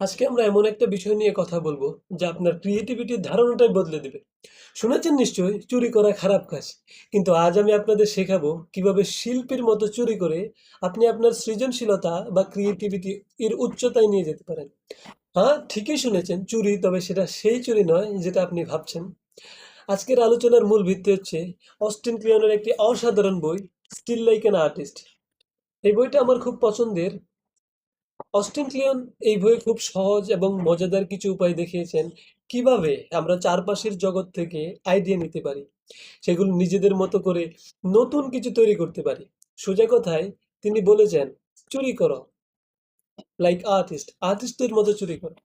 আজকে আমরা এমন একটা বিষয় নিয়ে কথা বলব, যা আপনার ক্রিয়েটিভিটির ধারণাটাই বদলে দেবে। শুনেছেন নিশ্চয়ই, চুরি করা খারাপ কাজ। কিন্তু আজ আমি আপনাদের শেখাবো কীভাবে শিল্পীর মতো চুরি করে আপনি আপনার সৃজনশীলতা বা ক্রিয়েটিভিটি এর উচ্চতায় নিয়ে যেতে পারেন। হ্যাঁ ঠিকই শুনেছেন, চুরি তবে সেটা সেই চুরি নয়, যেটা আপনি ভাবছেন। আজকের আলোচনার মূল ভিত্তি হচ্ছে অস্টিন ক্লিয়নের একটি অসাধারণ বই স্টিল লাইক অ্যান আর্টিস্ট এই বইটা আমার খুব পছন্দের। অস্টিন ক্লিয়ন এই বইয়ে খুব সহজ এবং মজাদার কিছু উপায় দেখিয়েছেন কীভাবে আমরা চারপাশের জগৎ থেকে আইডিয়া নিতে পারি। সেগুলো নিজেদের মতো করে নতুন কিছু তৈরি করতে পারি। সোজা কথায় তিনি বলেছেন, চুরি করো। লাইক আর্টিস্ট আর্টিস্টের মতো চুরি করো।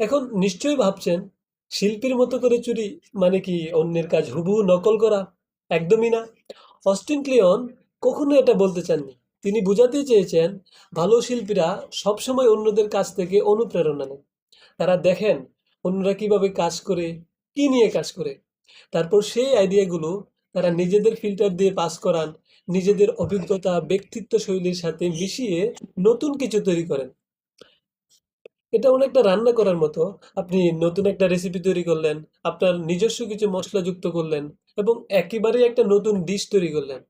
এখন নিশ্চয়ই ভাবছেন, শিল্পীর মতো করে চুরি মানে কি অন্যের কাজ হুবহু নকল করা? একদমই না। অস্টিন ক্লিয়ন কখনো এটা বলতে চাননি। তিনি বোঝাতে চেয়েছেন, ভালো শিল্পীরা সবসময় অন্যদের কাছ থেকে অনুপ্রেরণা নেন তারা দেখেন, অন্যরা কীভাবে কাজ করে, কি নিয়ে কাজ করে। তারপর সেই আইডিয়াগুলো তারা নিজেদের ফিল্টার দিয়ে পাস করান, নিজেদের অভিজ্ঞতা, ব্যক্তিত্ব শৈলীর সাথে মিশিয়ে নতুন কিছু তৈরি করেন। এটা অনেকটা রান্না করার মতো। আপনি নতুন একটা রেসিপি তৈরি করলেন, আপনার নিজস্ব কিছু মশলা যুক্ত করলেন এবং একেবারেই একটা নতুন ডিশ তৈরি করলেন।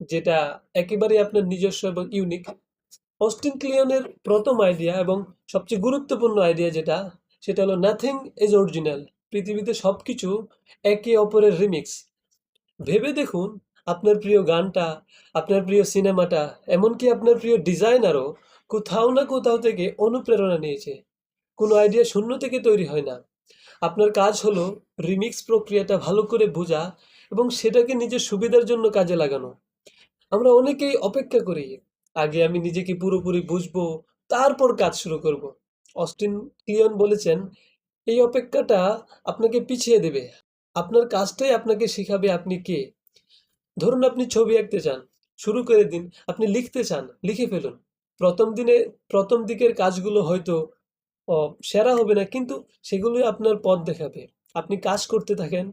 যেটা একেবারেই আপনার নিজস্ব এবং ইউনিক অস্টিন ক্লিয়নের প্রথম আইডিয়া এবং সবচেয়ে গুরুত্বপূর্ণ আইডিয়া যেটা, সেটা হলো নাথিং ইজ অরিজিনাল পৃথিবীতে সব কিছু একে অপরের রিমিক্স ভেবে দেখুন, আপনার প্রিয় গানটা, আপনার প্রিয় সিনেমাটা, এমনকি আপনার প্রিয় ডিজাইনারও কোথাও না কোথাও থেকে অনুপ্রেরণা নিয়েছে। কোনো আইডিয়া শূন্য থেকে তৈরি হয় না। আপনার কাজ হলো রিমিক্স প্রক্রিয়াটা ভালো করে বোঝা এবং সেটাকে নিজের সুবিধার জন্য কাজে লাগানো। আমরা অনেকেই অপেক্ষা করি, আগে আমি নিজেকে পুরোপুরি বুঝব, তারপর কাজ শুরু করব। অস্টিন ক্লিয়ন বলেছেন, এই অপেক্ষাটা আপনাকে পিছিয়ে দেবে। আপনার কাজটাই আপনাকে শেখাবে আপনি কে। ধরুন আপনি ছবি আঁকতে চান, শুরু করে দিন, আপনি লিখতে চান, লিখে ফেলুন। প্রথম দিনে, প্রথম দিকের কাজগুলো হয়তো সেরা হবে না, কিন্তু সেগুলোই আপনার পথ দেখাবে। আপনি কাজ করতে থাকেন,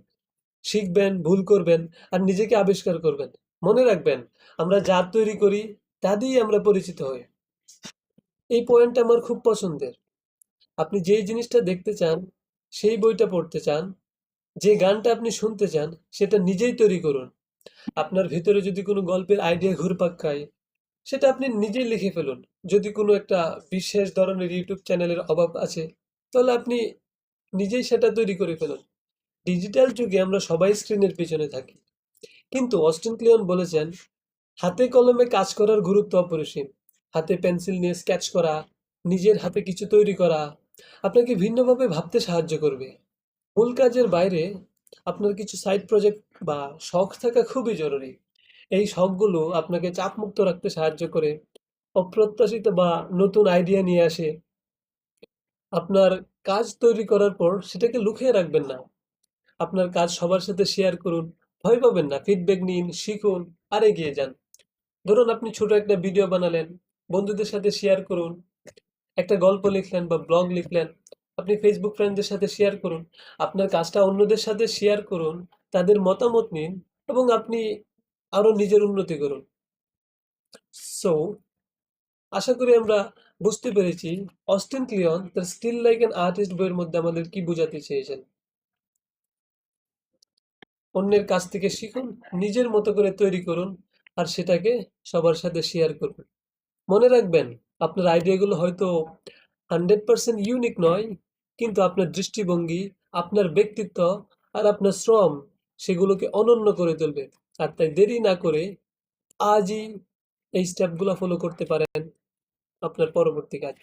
শিখবেন, ভুল করবেন, আর নিজেকে আবিষ্কার করবেন। মনে রাখবেন, আমরা যা তৈরি করি, তা দিয়েই আমরা পরিচিত হই। এই পয়েন্টটা আমার খুব পছন্দের। আপনি যেই জিনিসটা দেখতে চান, সেই বইটা পড়তে চান, যে গানটা আপনি শুনতে চান, সেটা নিজেই তৈরি করুন। আপনার ভিতরে যদি কোনো গল্পের আইডিয়া ঘুরপাক খায়, সেটা আপনি নিজেই লিখে ফেলুন। যদি কোনো একটা বিশেষ ধরনের ইউটিউব চ্যানেলের অভাব আছে, তাহলে আপনি নিজেই সেটা তৈরি করে ফেলুন। ডিজিটাল যুগে আমরা সবাই স্ক্রিনের পিছনে থাকি। কিন্তু অস্টিন ক্লিয়ন বলেছেন, হাতে কলমে কাজ করার গুরুত্ব অপরিসীম। হাতে পেন্সিল নিয়ে স্কেচ করা, নিজের হাতে কিছু তৈরি করা, আপনাকে ভিন্নভাবে ভাবতে সাহায্য করবে। মূল কাজের বাইরে আপনার কিছু সাইড প্রজেক্ট বা শখ থাকা খুবই জরুরি। এই শখগুলো আপনাকে চাপমুক্ত রাখতে সাহায্য করে, অপ্রত্যাশিত বা নতুন আইডিয়া নিয়ে আসে। আপনার কাজ তৈরি করার পর সেটাকে লুকিয়ে রাখবেন না। আপনার কাজ সবার সাথে শেয়ার করুন ভয় পাবেন না ফিডব্যাক নিন, শিখুন, আর এগিয়ে যান। ধরুন আপনি ছোট একটা ভিডিও বানালেন, বন্ধুদের সাথে শেয়ার করুন, একটা গল্প লিখলেন বা ব্লগ লিখলেন, আপনি ফেসবুক ফ্রেন্ডদের সাথে শেয়ার করুন, আপনার কাজটা অন্যদের সাথে শেয়ার করুন, তাদের মতামত নিন এবং আপনি আরও নিজের উন্নতি করুন। সো আশা করি আমরা বুঝতে পেরেছি, অস্টিন ক্লিয়ন, তার স্টিল লাইক অ্যান আর্টিস্ট বইয়ের মধ্যে আমাদের কি বোঝাতে চেয়েছেন। অন্যের কাছ থেকে শিখুন, নিজের মতো করে তৈরি করুন আর সেটাকে সবার সাথে শেয়ার করুন। মনে রাখবেন, আপনার আইডিয়াগুলো হয়তো হান্ড্রেড পার্সেন্ট ইউনিক নয়, কিন্তু আপনার দৃষ্টিভঙ্গি, আপনার ব্যক্তিত্ব আর আপনার শ্রম সেগুলোকে অনন্য করে তুলবে। আর তাই দেরি না করে আজই এই স্টেপগুলো ফলো করতে পারেন আপনার পরবর্তী কাজ।